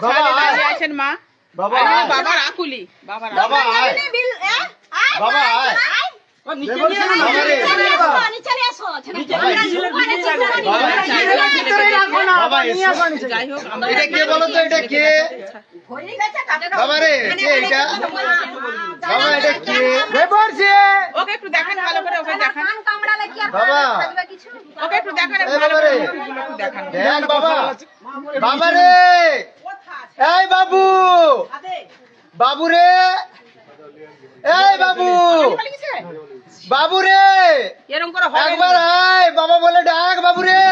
ছাদে আছেন মা বাবা বাবার আকুলি বাবার বাবা আয় বাবা আয় বাবা রে বাবা এসো। যাই হোক এটা কে বলো তো এটা কে বাবা রে এটা বাবা এটা কে ওকে একটু দেখান ভালো করে ওকে দেখান বাবা ওকে একটু দেখান ভালো করে রে। মুখগুলো একটু দেখান বাবা বাবা রে এই বাবু! বাবু রে! এই বাবু! বাবু রে! এরকম করে হবে একবার আয় বাবা বলে ডাক বাবু রে!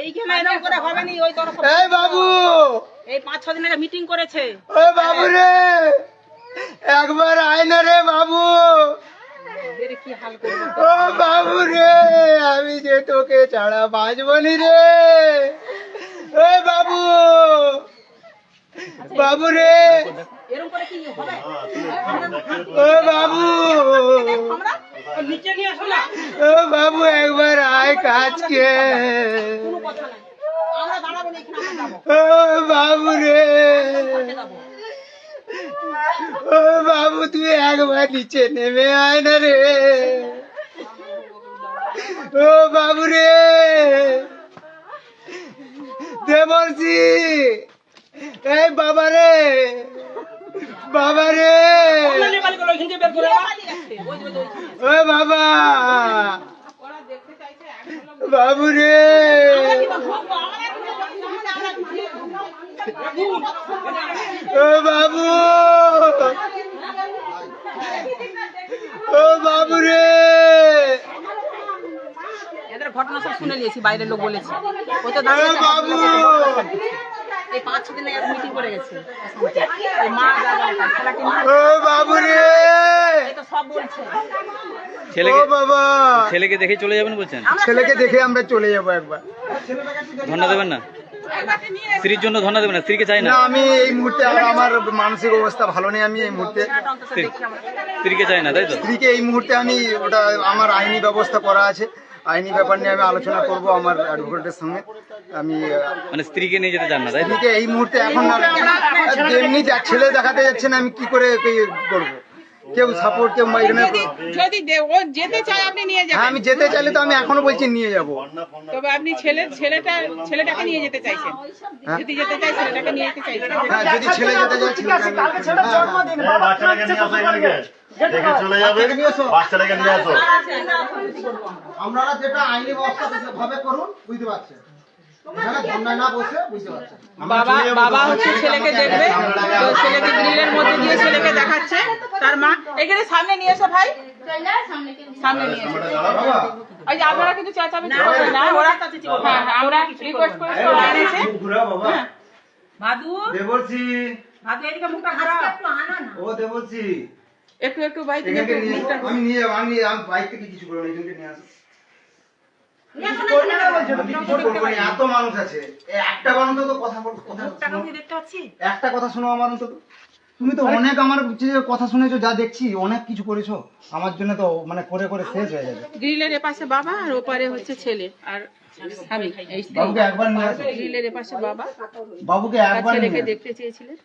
এইখানে এরকম করে হবে না ওই তরফ এই বাবু! এই পাঁচ ছ দিন আগে মিটিং করেছে। ওই বাবু রে! একবার আয় না রে বাবু! এর কি হাল করবে ও বাবু রে! আমি যে তোকে ছাড়া বাঁচবনি রে! ওই বাবু! বাবু রে এরকম করে কি হবে? ও বাবু! আমরা ও নিচে নিয়ে আসো না। ও বাবু একবার আয় কাজকে। ও বাবু রে ও বাবু তুই একবার নিচে নেমে আয় না রে। ও বাবু রে দেবর্ষি এই বাবা রে। বাবা রে। ও বাবা। বাবু রে। ও বাবু। ও বাবু রে। এদের ঘটনা সব শুনে নিয়েছি বাইরের লোক বলেছে। ও তো বাবু। এই পাঁচ ছ দিন আগে মিটিং করে গেছে। ওই মা যা বলে তার ছেলেকে ও বাবু রে তো সব বলছে। ছেলেকে বাবা! ছেলেকে দেখে চলে যাবেন বলছেন? ছেলেকে দেখে আমরা চলে যাব একবার। ধন্যা দেবেন না? স্ত্রীর জন্য ধন্যা দেবেন না? স্ত্রীকে চাই না? না আমি এই মুহূর্তে আমার- আমার মানসিক অবস্থা ভালো নেই আমি এই মুহূর্তে স্ত্রীকে চাই না তাই তো? স্ত্রীকে এই মুহূর্তে আমি ওটা আমার আইনি ব্যবস্থা করা আছে। আইনি ব্যাপার নিয়ে আমি আলোচনা করব আমার অ্যাডভোকেটের সঙ্গে। আমি মানে স্ত্রীকে নিয়ে যেতে চান না তাই স্ত্রীকে এই মুহূর্তে এখন যা- ছেলে দেখাতে যাচ্ছে না আমি কি করে করব? কেউ সাপোর্ট কেউ এখানে যদি ও যেতে চায় আপনি নিয়ে হ্যাঁ যাবেন আমি যেতে চাইলে তো আমি এখনও বলছি নিয়ে যাব। তবে আপনি ছেলে ছেলেটা ছেলেটাকে নিয়ে যেতে চাইছেন। যদি যেতে চাই ছেলেটাকে নিয়ে যেতে চাইছেন। হ্যাঁ যদি ছেলে যেতে চায় ছেলেকে আমি- হ্যাঁ, হ্যাঁ। বাচ্চাটাকে নিয়ে আসো এখানে দেখে চলে যাবে। বাচ্চাটাকে নিয়ে আসো আপনারা যেটা আইনি ব্যবস্থা ভাবে করুন বুঝতে পারছেন। এখানে ধর্নায় না বসে বুঝতে পারছেন। বাবা বাবা হচ্ছে ছেলেকে দেখবে তো ছেলেকে গ্রিলের মধ্যে দিয়ে ছেলেকে দেখাচ্ছে তার মা। এখানে সামনে নিয়ে এসো ভাই। সামনে নিয়ে এসো। ওই যে আপনারা কিন্তু চেঁচামেচি না ওরা হ্যাঁ হ্যাঁ, আমরা রিকোয়েস্ট করে সবাই এনেছে। ভাদু দেবর্ষি। ভাদু এদিকে মুখটা ঘোরাও। ও দেবর্ষি। একটু একটু একটু নিয়ে আমি নিয়ে যাব আমি আমি বাইক থেকে কিছু করব না এখানকে নিয়ে আসো একটা কথা শোনো। কি দেখতে পাচ্ছি? একটা কথা শোনো আমার অন্তত। তুমি তো অনেক আমার কথা শুনেছো যা দেখছি অনেক কিছু করেছ আমার জন্য তো মানে করে করে শেষ হয়ে যাবে। গ্রিলের এপাশে বাবা আর ওপারে হচ্ছে ছেলে আর স্বামী। এই বাবুকে একবার নিয়ে আসো। গ্রিলের এপাশে বাবা। বাবুকে একবার ছেলেকে দেখতে চেয়েছিলেন।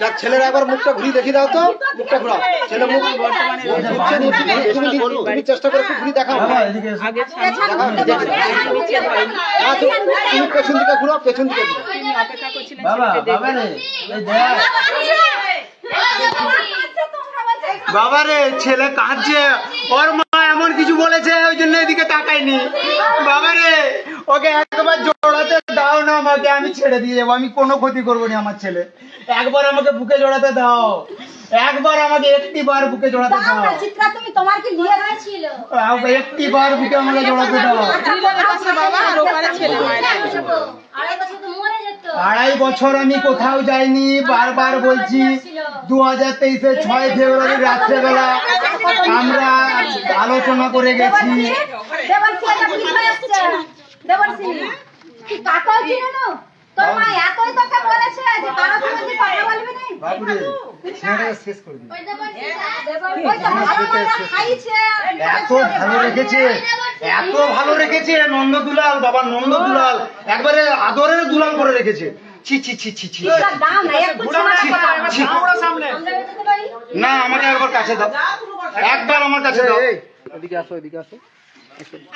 যাক ছেলের একবার মুখটা দেখি দাও তো। মুখটা ঘুরাও। ছেলে মুখ তুমি চেষ্টা করে একটু দেখাও। আগে তুমি পেছন দিকে ঘুরাও পেছন দিকে অপেক্ষা করছিলেন বাবা বাবা রে বাবা রে ছেলে কাঁদছে ওর এমন কিছু বলেছে ওই জন্য এদিকে তাকাইনি বাবা রে ওকে একবার জড়াতে দাও না আমাকে আমি ছেড়ে দিয়ে যাব আমি কোনো ক্ষতি করব না আমার ছেলে একবার আমাকে বুকে জড়াতে দাও একবার আমাকে একটি বার বুকে জড়াতে দাও চিত্রা তুমি তোমার কি বিয়ে হয়েছিল একটি বার বুকে আমাকে জড়াতে দাও বাবা আর ওপারে ছেলে মায়ের আড়াই বছর তো মরে যেত আড়াই বছর আমি কোথাও যাইনি বারবার বলছি দু হাজার তেইশে ছয় ফেব্রুয়ারি রাত্রেবেলা আমরা আলোচনা করে গেছি। এত ভালো রেখেছে। এত ভালো রেখেছে নন্দ দুলাল বাবা নন্দ দুলাল। একবারে আদরের দুলাল করে রেখেছে। ছি ছি ছি ছি ছি। না আমাকে একবার কাছে দাও। একবার আমার কাছে দাও।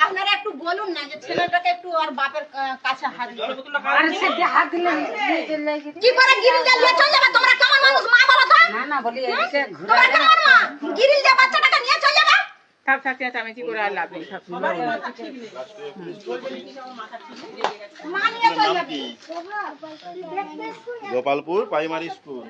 আপনারা একটু বলুন না যে ছেলেটাকে একটু আর বাপের কাছে হাত। কি করে গিরিল দিয়ে চলে যাবে? তোমরা কেমন মানুষ মা বলো তো। না না বলি তোমরা কেমন মা? গিরিল দিয়ে বাচ্চাটাকে নিয়ে চলে যাবে থাক আমি কি করে আর লাভ নেই? Gopalpur primary school.